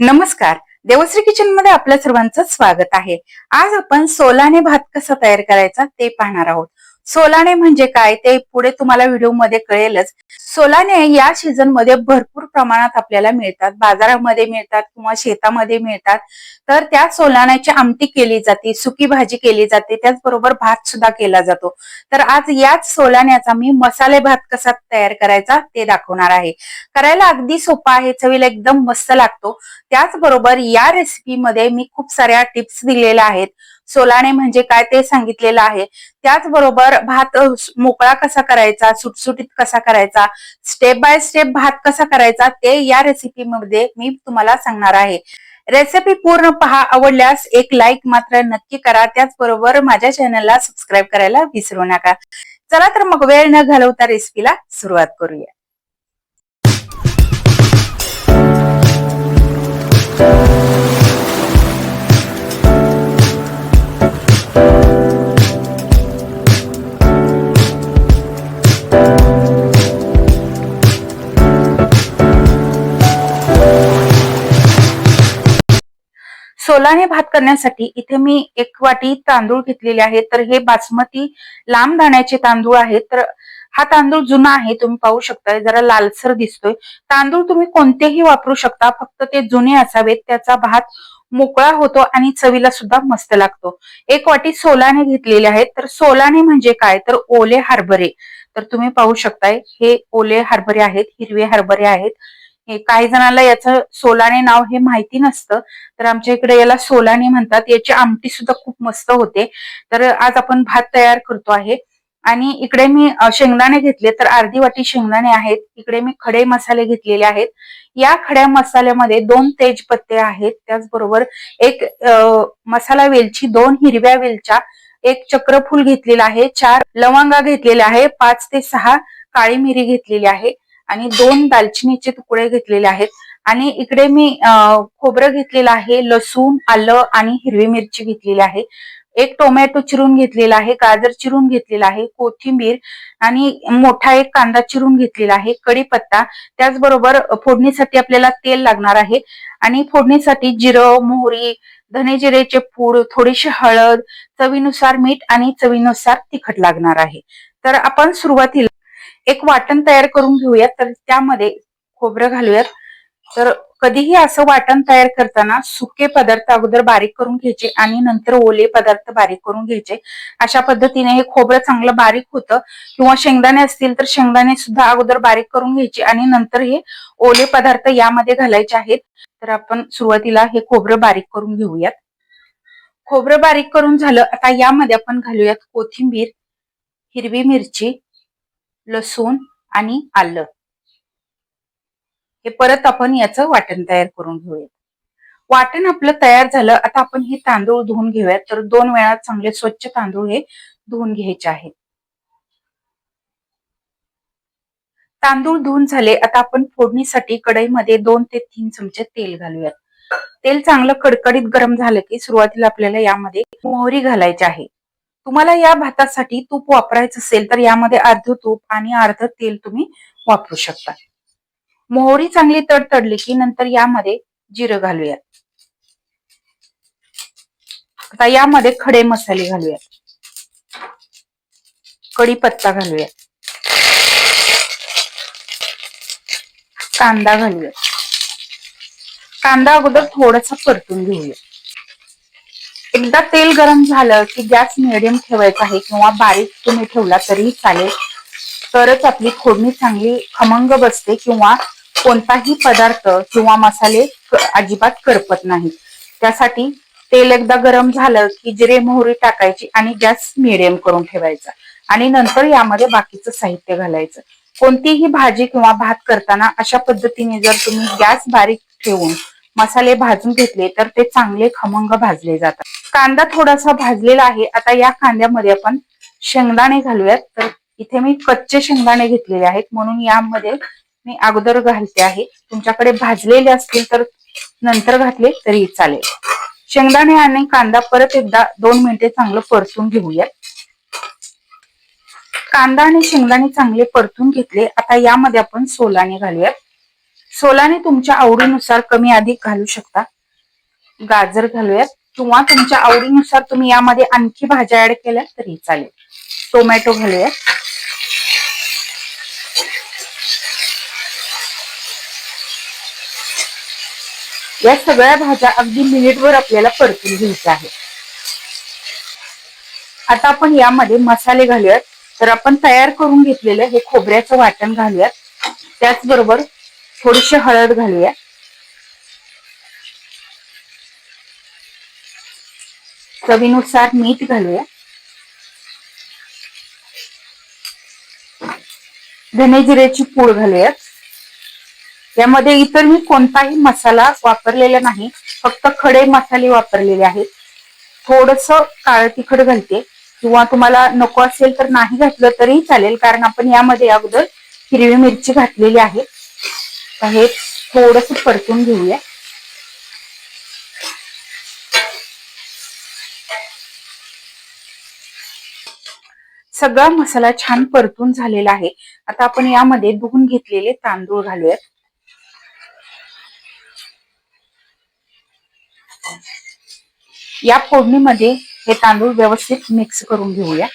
नमस्कार. देवश्री किचनमध्ये आपल्या सर्वांचं स्वागत आहे. आज आपण सोलाने भात कसा तयार करायचा ते पाहणार आहोत. सोलाने म्हणजे काय ते पुढे तुम्हाला व्हिडिओमध्ये कळेलच. सोलाने या सीझनमध्ये भरपूर प्रमाणात आपल्याला मिळतात. बाजारामध्ये मिळतात किंवा शेतामध्ये मिळतात. तर त्या सोलाण्याची आमटी केली जाते सुकी भाजी केली जाते त्याचबरोबर भात सुद्धा केला जातो. तर आज याच सोलाण्याचा मी मसाले भात कसा तयार करायचा ते दाखवणार आहे. करायला अगदी सोपा आहे चवीला एकदम मस्त लागतो. त्याचबरोबर या रेसिपीमध्ये मी खूप साऱ्या टिप्स दिलेल्या आहेत. सोलाणे म्हणजे काय ते सांगितलेलं आहे. त्याचबरोबर भात मोकळा कसा करायचा सुटसुटीत कसा करायचा स्टेप बाय स्टेप भात कसा करायचा ते या रेसिपीमध्ये मी तुम्हाला सांगणार आहे. रेसिपी पूर्ण पहा आवडल्यास एक लाईक मात्र नक्की करा. त्याचबरोबर माझ्या चॅनलला सबस्क्राईब करायला विसरू नका. चला तर मग वेळ न घालवता रेसिपीला सुरुवात करूया. सोलाने भात करण्यासाठी इथे मी एक वाटी तांदूळ घेतलेले आहेत. तर हे बासमती लांब दाण्याचे तांदूळ आहेत. तर हा तांदूळ जुना आहे तुम्ही पाहू शकता जरा लालसर दिसतोय. तांदूळ तुम्ही कोणतेही वापरू शकता. फक्त ते जुने असावेत. त्याचा भात मोकळा होतो आणि चवीला सुद्धा मस्त लागतो. एक वाटी सोलाने घेतलेले आहेत. तर सोलाने म्हणजे काय? तर ओले हरभरे. तर तुम्ही पाहू शकताय हे ओले हरभरे आहेत हिरवे हरभरे आहेत. काही जणांना याचं सोलाने नाव हे माहिती नसतं. तर आमच्या इकडे याला सोलाने म्हणतात. याची आमटी सुद्धा खूप मस्त होते. तर आज आपण भात तयार करतो आहे. आणि इकडे मी शेंगदाणे घेतले. तर अर्धी वाटी शेंगदाणे आहेत. इकडे मी खडे मसाले घेतलेले आहेत. या खड्या मसाल्यामध्ये दोन तेजपत्ते आहेत. त्याचबरोबर एक मसाला वेलची दोन हिरव्या वेलच्या एक चक्रफूल घेतलेला आहे चार लवंगा घेतलेल्या आहे पाच ते सहा काळी मिरी घेतलेली आहे. आणि दोन दालचिनीचे तुकडे घेतलेले आहेत. आणि इकडे मी अ, खोबरं घेतलेलं आहे लसूण आलं आणि हिरवी मिरची घेतलेली आहे. एक टोमॅटो चिरून घेतलेला आहे गाजर चिरून घेतलेला आहे कोथिंबीर आणि मोठा एक कांदा चिरून घेतलेला आहे कढीपत्ता. त्याचबरोबर फोडणीसाठी आपल्याला तेल लागणार आहे. आणि फोडणीसाठी जिरं मोहरी धने जिरेचे पूड थोडीशी हळद चवीनुसार मीठ आणि चवीनुसार तिखट लागणार आहे. तर आपण सुरुवातीला एक वाटण तयार करून घेऊयात तर त्यामध्ये खोबरं घालूयात. तर कधीही असं वाटण तयार करताना सुके पदार्थ अगोदर बारीक करून घ्यायचे आणि नंतर ओले पदार्थ बारीक करून घ्यायचे. अशा पद्धतीने हे खोबरं चांगलं बारीक होतं. किंवा शेंगदाणे असतील तर शेंगदाणे सुद्धा अगोदर बारीक करून घ्यायचे आणि नंतर हे ओले पदार्थ यामध्ये घालायचे आहेत. तर आपण सुरुवातीला हे खोबरं बारीक करून घेऊयात. खोबरं बारीक करून झालं आता यामध्ये आपण घालूयात कोथिंबीर हिरवी मिरची लसूण आणि आलं. हे परत आपण याचं वाटण तयार करून घेऊयात. वाटण आपलं तयार झालं. आता आपण हे तांदूळ धुवून घेऊयात. तर दोन वेळा चांगले स्वच्छ तांदूळ हे धुवून घ्यायचे आहेत तांदूळ धुवून झाले. आता आपण फोडणीसाठी कढईमध्ये दोन ते तीन चमचे तेल घालूयात. तेल चांगलं कडकडीत गरम झालं की सुरुवातीला आपल्याला यामध्ये मोहरी घालायची आहे. तुम्हाला या भातासाठी तूप वापरायचं असेल तर यामध्ये अर्ध तूप आणि अर्ध तेल तुम्ही वापरू शकता. मोहरी चांगली तडतडली की नंतर यामध्ये जिरं घालूयात. आता यामध्ये खडे मसाले घालूयात. कढीपत्ता घालूयात. कांदा घालूयात. कांदा अगोदर थोडासा परतून घेऊया एकदा तेल गरम झालं की गॅस मिडियम ठेवायचा आहे किंवा बारीक तुम्ही ठेवला तरी चालेल. तरच आपली फोडणी चांगली खमंग बसते किंवा कोणताही पदार्थ किंवा मसाले अजिबात करपत नाही. त्यासाठी तेल एकदा गरम झालं की जिरे मोहरी टाकायची आणि गॅस मिडियम करून ठेवायचा. आणि नंतर यामध्ये बाकीचं साहित्य घालायचं. कोणतीही भाजी किंवा भात करताना अशा पद्धतीने जर तुम्ही गॅस बारीक ठेवून मसाले भाजून घेतले तर ते चांगले खमंग भाजले जातात. कांदा थोडासा भाजलेला आहे. आता या कांद्यामध्ये आपण शेंगदाणे घालूयात. तर इथे मी कच्चे शेंगदाणे घेतलेले आहेत. म्हणून यामध्ये मी अगोदर घालते आहे. तुमच्याकडे भाजलेले असतील तर नंतर घातले तरी चालेल. शेंगदाणे आणि कांदा परत एकदा दोन मिनिटे चांगलं परतून घेऊयात. कांदा आणि शेंगदाणे चांगले परतून घेतले. आता यामध्ये आपण सोलाने घालूयात. सोलाने तुमच्या आवडीनुसार कमी अधिक घालू शकता. गाजर घालूयात. किंवा तुमच्या आवडीनुसार तुम्ही यामध्ये आणखी भाज्या ऍड केल्या तरी चालेल. टोमॅटो घालूया या सगळ्या भाज्या अगदी मिनिटभर आपल्याला परतून घ्यायच्या आहेत. आता आपण यामध्ये मसाले घालूयात. तर आपण तयार करून घेतलेलं हे खोबऱ्याचं वाटण घालूयात. त्याचबरोबर थोडीशी हळद घालूया चवीनुसार मीठ घालूया. धने जिऱ्याची पूड घालूयात. यामध्ये इतर मी कोणताही मसाला वापरलेला नाही फक्त खडे मसाले वापरलेले आहेत. थोडस काळ तिखट घालते. किंवा तुम्हाला नको असेल तर नाही घातलं तरी चालेल कारण आपण यामध्ये अगोदर हिरवी मिरची घातलेली आहे. हे थोडस परतून घेऊया. सगळा मसाला छान परतून झालेला आहे. आता आपण यामध्ये धुवून घेतलेले तांदूळ घालूयात. या फोडणीमध्ये हे तांदूळ व्यवस्थित मिक्स करून घेऊया.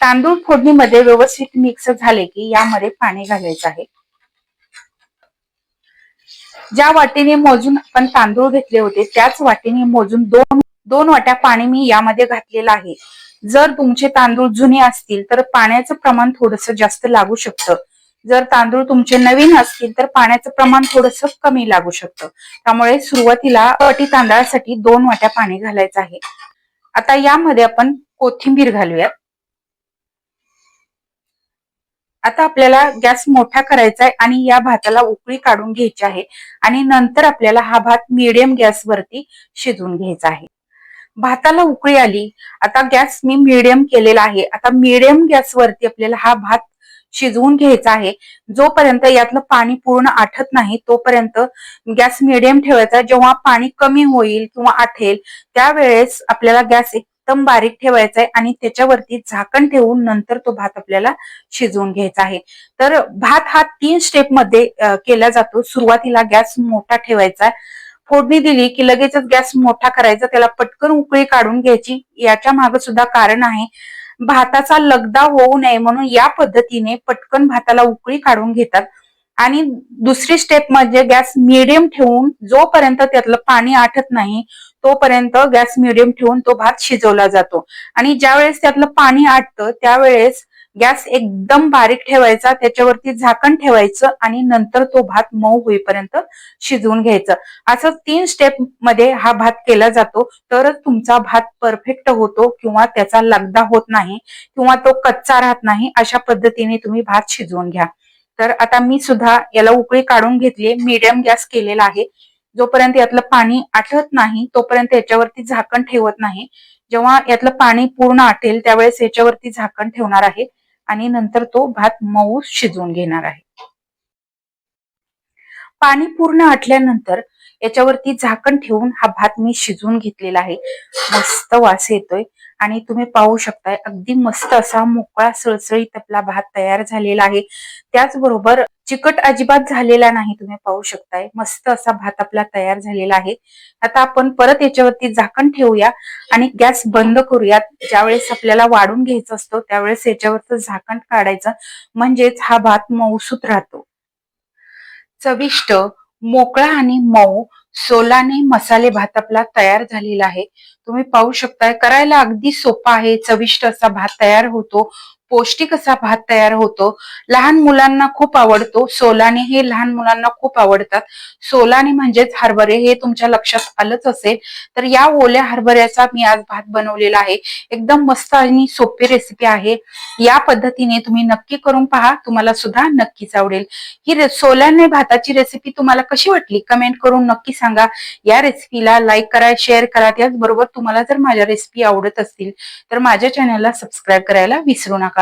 तांदूळ फोडणीमध्ये व्यवस्थित मिक्स झाले की यामध्ये पाणी घालायचं आहे. ज्या वाटीने मोजून आपण तांदूळ घेतले होते त्याच वाटीने मोजून दोन दोन वाट्या पाणी मी यामध्ये घातलेलं आहे. जर तुमचे तांदूळ जुने असतील तर पाण्याचं प्रमाण थोडस जास्त लागू शकतं. जर तांदूळ तुमचे नवीन असतील तर पाण्याचं प्रमाण थोडस कमी लागू शकतं. त्यामुळे सुरुवातीला वाटी तांदळासाठी दोन वाट्या पाणी घालायचं आहे. आता यामध्ये आपण कोथिंबीर घालूयात. आता आपल्याला गॅस मोठा करायचा आहे आणि या भाताला उकळी काढून घ्यायची आहे. आणि नंतर आपल्याला हा भात मिडियम गॅसवरती शिजवून घ्यायचा आहे. भाताला उकळी आली आता गॅस मी मिडियम केलेला आहे. आता मिडियम गॅसवरती आपल्याला हा भात शिजवून घ्यायचा आहे. जोपर्यंत यातलं पाणी पूर्ण आठत नाही तोपर्यंत गॅस मिडियम ठेवायचा. जेव्हा पाणी कमी होईल किंवा आठेल त्यावेळेस आपल्याला गॅस एकदम बारीक ठेवायचा आहे आणि त्याच्यावरती झाकण ठेवून नंतर तो भात आपल्याला शिजवून घ्यायचा आहे. तर भात हा तीन स्टेपमध्ये केला जातो. सुरुवातीला गॅस मोठा ठेवायचा फोडणी दिली की लगेचच गॅस मोठा करायचा. त्याला पटकन उकळी काढून घ्यायची. याच्या मागे सुद्धा कारण आहे भाताचा लगदा होऊ नये म्हणून या पद्धतीने पटकन भाताला उकळी काढून घेतात. आणि दुसरी स्टेप म्हणजे गॅस मिडियम ठेवून जोपर्यंत त्यातलं पाणी आटत नाही तोपर्यंत गॅस मिडियम ठेवून तो भात शिजवला जातो. आणि ज्या वेळेस त्यातलं पाणी आटतं त्यावेळेस गॅस एकदम बारीक ठेवायचा त्याच्यावरती झाकण ठेवायचं आणि नंतर तो भात मऊ होईपर्यंत शिजवून घ्यायचं. असं तीन स्टेपमध्ये हा भात केला जातो. तरच तुमचा भात परफेक्ट होतो किंवा त्याचा लगदा होत नाही किंवा तो कच्चा राहत नाही अशा पद्धतीने तुम्ही भात शिजवून घ्या. तर आता मी सुद्धा याला उकळी काढून घेतली मीडियम गॅस केलेला आहे. जोपर्यंत यातलं पाणी आठत नाही तोपर्यंत याच्यावरती झाकण ठेवत नाही. जेव्हा यातलं पाणी पूर्ण आटेल त्यावेळेस याच्यावरती झाकण ठेवणार आहे आणि नंतर तो भात मऊ शिजवून घेणार आहे. पाणी पूर्ण आटल्यानंतर याच्यावरती झाकण ठेवून हा भात मी शिजवून घेतलेला आहे. मस्त वास येतोय आणि तुम्ही पाहू शकताय अगदी मस्त असा मोकळा सळसळीत आपला भात तयार झालेला आहे. त्याचबरोबर चिकट अजिबात झालेला नाही तुम्ही पाहू शकताय. मस्त असा भात आपला तयार झालेला आहे. आता आपण परत याच्यावरती झाकण ठेवूया आणि गॅस बंद करूयात. ज्यावेळेस आपल्याला वाढून घ्यायचं असतो त्यावेळेस याच्यावरच झाकण काढायचं. म्हणजेच हा भात मऊसूत राहतो. चविष्ट मोकळा आणि मऊ सोलाने मसाले भात आपला तयार झालेला आहे. तुम्ही पाहू शकताय करायला अगदी सोपा आहे. चविष्ट असा भात तयार होतो. पौष्टिक असा भात तयार होतो. लहान मुलांना खूप आवडतो. सोलाने हे लहान मुलांना खूप आवडतात. सोलाने म्हणजेच हरभरे हे तुमच्या लक्षात आलंच असेल. तर या ओल्या हरभऱ्याचा मी आज भात बनवलेला आहे. एकदम मस्त आणि सोपी रेसिपी आहे. या पद्धतीने तुम्ही नक्की करून पहा. तुम्हाला सुद्धा नक्कीच आवडेल. ही सोल्याने भाताची रेसिपी तुम्हाला कशी वाटली? कमेंट करून नक्की सांगा. या रेसिपीला लाईक करा शेअर करा. त्याचबरोबर तुम्हाला जर माझ्या रेसिपी आवडत असतील तर माझ्या चॅनलला सबस्क्राईब करायला विसरू नका.